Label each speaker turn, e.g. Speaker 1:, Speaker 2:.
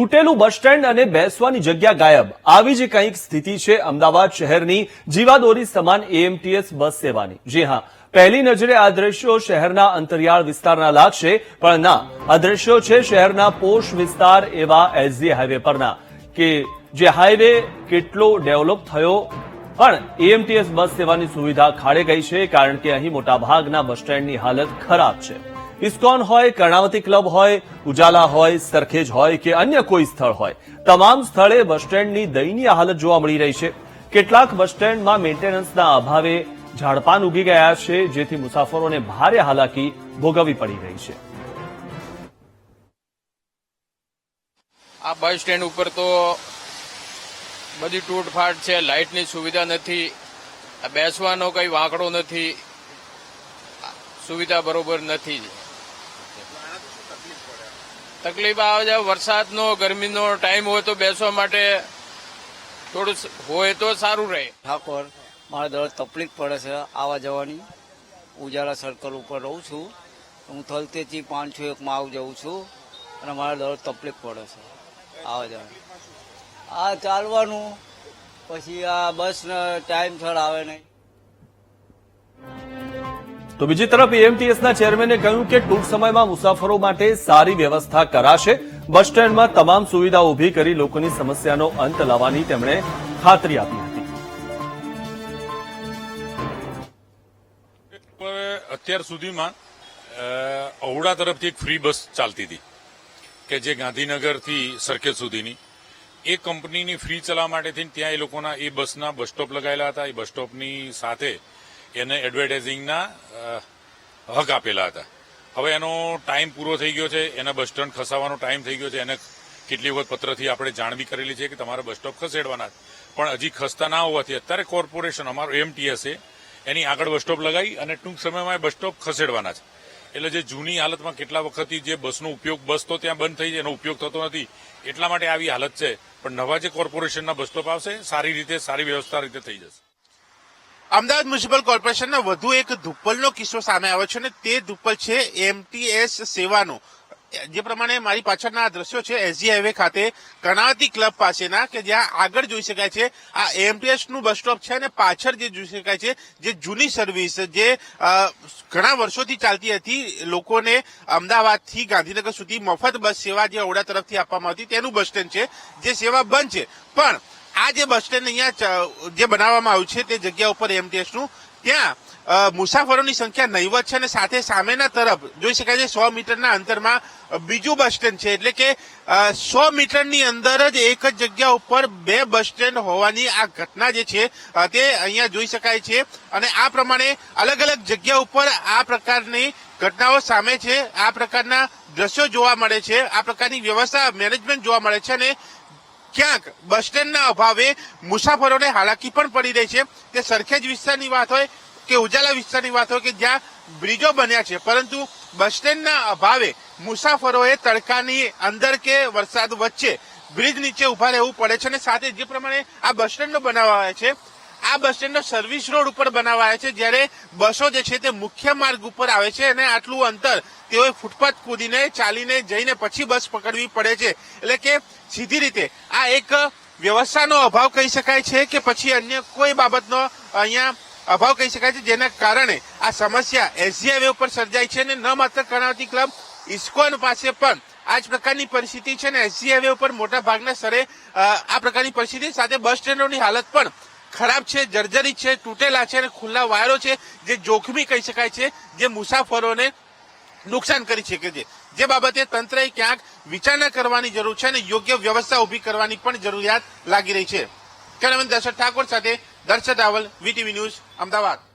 Speaker 1: તૂટેલું bus stand અને બેસવાની જગ્યા ગાયબ. આવી જ કંઈક સ્થિતિ છે અમદાવાદ શહેરની જીવાદોરી સમાન એએમટીએસ બસ સેવાની. જી હા, પહેલી નજરે આ દ્રશ્યો શહેરના અંતરિયાળ વિસ્તારના લાગશે, પણ ના, આ દ્રશ્યો છે શહેરના પોષ વિસ્તાર એવા એસજી હાઈવે પરના. કે જે હાઈવે કેટલો ડેવલપ થયો, પણ એએમટીએસ બસ સેવાની સુવિધા ખાડે ગઈ છે, કારણ કે અહીં મોટાભાગના બસ સ્ટેન્ડની હાલત ખરાબ છે. ઇસ્કોન હોય, કર્ણાવતી ક્લબ હોય, ઉજાલા હોય, સરખેજ હોય કે અન્ય કોઈ સ્થળ હોય, તમામ સ્થળે બસ સ્ટેન્ડની દયનીય હાલત જોવા મળી રહી છે. કેટલાક બસ સ્ટેન્ડમાં મેન્ટેનન્સના અભાવે ઝાડપાન ઉગી ગયા છે, જેથી મુસાફરોને ભારે હાલાકી ભોગવવી પડી રહી છે.
Speaker 2: આ બસ સ્ટેન્ડ ઉપર તો બધી તૂટફાટ છે, લાઇટની સુવિધા નથી બેસવાનો કઈ વાંકડો નથી સુવિધા બરોબર નથી. તકલીફ આવે છે. વરસાદનો, ગરમીનો ટાઈમ હોય તો બેસવા માટે થોડું હોય તો સારું રહે.
Speaker 3: ઠાકોર, મારે દર તકલીફ પડે છે આવવા જવાની. ઉજાલા સર્કલ ઉપર રહું છું. હું થલતેથી પાંચસો એકમાં આવું જઉં છું. અને મારે દર તકલીફ પડે છે આવવા જવાની. આ ચાલવાનું. પછી આ બસ ટાઈમસર આવે નહીં.
Speaker 1: તો બીજી તરફ એએમટીએસના ચેરમેને કહ્યું કે ટૂંક સમયમાં મુસાફરો માટે સારી વ્યવસ્થા કરાશે. બસ સ્ટેન્ડમાં તમામ સુવિધા ઊભી કરી લોકોની સમસ્યાનો અંત લાવવાની તેમણે ખાતરી આપી હતી.
Speaker 4: અત્યાર સુધીમાં ઔડા તરફથી એક ફ્રી બસ ચાલતી હતી કે જે ગાંધીનગરથી સરખેજ સુધીની. એ કંપનીની ફ્રી ચલાવવા માટે થઈને ત્યાં એ લોકોના એ બસના બસ સ્ટોપ લગાવેલા હતા. એ બસ સ્ટોપની સાથે એને એડવર્ટાઇઝિંગના હક આપેલા હતા. હવે એનો ટાઈમ પૂરો થઈ ગયો છે, એના બસ સ્ટેન્ડ ખસાવાનો ટાઈમ થઈ ગયો છે, એને કેટલી વખત પત્રથી આપણે જાણવી કરેલી છે કે તમારા બસ સ્ટોપ ખસેડવાના પણ હજી ખસતા ના હોવાથી અત્યારે કોર્પોરેશન, અમારો એમટીએસએ એની આગળ બસ સ્ટોપ લગાવી અને ટૂંક સમયમાં એ બસ સ્ટોપ ખસેડવાના છે. એટલે જે જૂની હાલતમાં કેટલા વખતથી જે બસનો ઉપયોગ, બસ તો ત્યાં બંધ થઈ જાય, એનો ઉપયોગ થતો નથી, એટલા માટે આવી હાલત છે. પણ નવા જે કોર્પોરેશનના બસ સ્ટોપ આવશે, સારી રીતે, સારી વ્યવસ્થા રીતે થઈ જશે.
Speaker 5: અમદાવાદ મ્યુનિસિપલ કોર્પોરેશનના વધુ એક ધુપ્પલનો કિસ્સો સામે આવ્યો છે અને તે ધુપ્પલ છે એમટીએસ સેવાનો. જે પ્રમાણે મારી પાછળના આ દ્રશ્યો છે, એસજી હાઈવે ખાતે કર્ણાવતી ક્લબ પાસેના, કે જ્યાં આગળ જોઈ શકાય છે, આ એમટીએસનું બસ સ્ટોપ છે અને પાછળ જે જોઈ શકાય છે, જે જૂની સર્વિસ જે ઘણા વર્ષોથી ચાલતી હતી, લોકોને અમદાવાદથી ગાંધીનગર સુધી મફત બસ સેવા જે ઓડા તરફથી આપવામાં આવતી તેનું બસ સ્ટેન્ડ છે, જે સેવા બંધ છે. પણ આ જે બસ સ્ટેન્ડ અહીંયા જે બનાવવામાં આવ્યું છે તે જગ્યા ઉપર એમટીએસનું, ત્યાં મુસાફરોની સંખ્યા નહીવત છે અને સાથે સામેના તરફ, જોઈ શકાય છે, સો મીટરના અંતરમાં બીજું બસ સ્ટેન્ડ છે. એટલે કે સો મીટરની અંદર જ એક જ જગ્યા ઉપર બે બસ સ્ટેન્ડ હોવાની આ ઘટના જે છે તે અહીંયા જોઈ શકાય છે. અને આ પ્રમાણે અલગ અલગ જગ્યા ઉપર આ પ્રકારની ઘટનાઓ સામે છે. આ પ્રકારના દ્રશ્યો જોવા મળે છે. આ પ્રકારની વ્યવસ્થા મેનેજમેન્ટ જોવા મળે છે અને ક્યાંક બસ સ્ટેન્ડના અભાવે મુસાફરોને હાલાકી પણ પડી રહી છે તે સરખેજ વિસ્તારની વાત હોય કે ઉજાલા વિસ્તારની વાત હોય કે જ્યાં બ્રિજો બન્યા છે. પરંતુ બસ સ્ટેન્ડના અભાવે મુસાફરોએ તડકાની અંદર કે વરસાદ વચ્ચે બ્રિજ નીચે ઊભા રહેવું પડે છે અને સાથે જે પ્રમાણે આ બસ સ્ટેન્ડો બનાવવા છે, આ બસ સ્ટેન્ડનો સર્વિસ રોડ ઉપર બનાવાયા છે. જ્યારે બસો જે છે તે મુખ્ય માર્ગ ઉપર આવે છે અને આટલું અંતર તેઓએ ફૂટપાથ કૂદીને ચાલીને જઈને પછી બસ પકડવી પડે છે. એટલે કે સીધી રીતે આ એક વ્યવસ્થાનો અભાવ કહી શકાય છે કે પછી અન્ય કોઈ બાબતનો અહીંયા અભાવ કહી શકાય છે જેના કારણે આ સમસ્યા એસજી ઉપર સર્જાય છે અને ન માત્ર કર્ણાવતી ક્લબ, ઇસ્કોન પાસે પણ આ જ પ્રકારની પરિસ્થિતિ છે ને એસજી હાઈવે ઉપર મોટા ભાગના સ્તરે આ પ્રકારની પરિસ્થિતિ સાથે બસ સ્ટેન્ડોની હાલત પણ ખરાબ છે, જર્જરિત છે, તૂટેલા છે અને ખુલ્લા વાયરો છે, જે જોખમી કહી શકાય છે, જે મુસાફરોને નુકસાન કરી શકે છે જે. બાબતે તંત્રએ ક્યાંક વિચારણા કરવાની જરૂર છે અને યોગ્ય વ્યવસ્થા ઊભી કરવાની પણ જરૂરિયાત લાગી રહી છે. કેમેરામેન દર્શક ઠાકોર સાથે દર્શક રાવલ, વીટીવી ન્યૂઝ, અમદાવાદ.